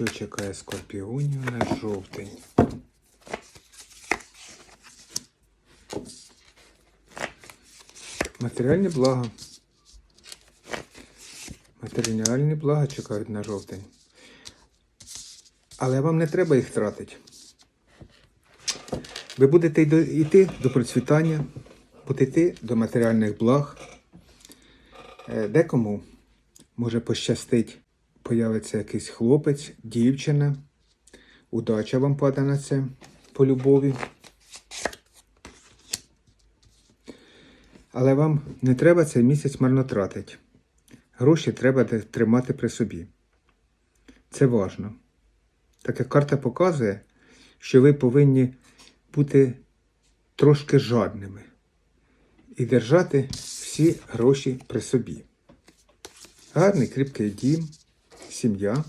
Що чекає скорпіонів на жовтень? Матеріальні блага. Матеріальні блага чекають на жовтень. Але вам не треба їх тратити. Ви будете йти до процвітання, будете йти до матеріальних благ. Е, Декому може пощастить, появиться якийсь хлопець, дівчина. Удача вам паде на це по любові. Але вам не треба цей місяць марно тратити. Гроші треба тримати при собі. Це важно. Так карта показує, що ви повинні бути трошки жадними і держати всі гроші при собі. Гарний кріпкий дім, сім'я.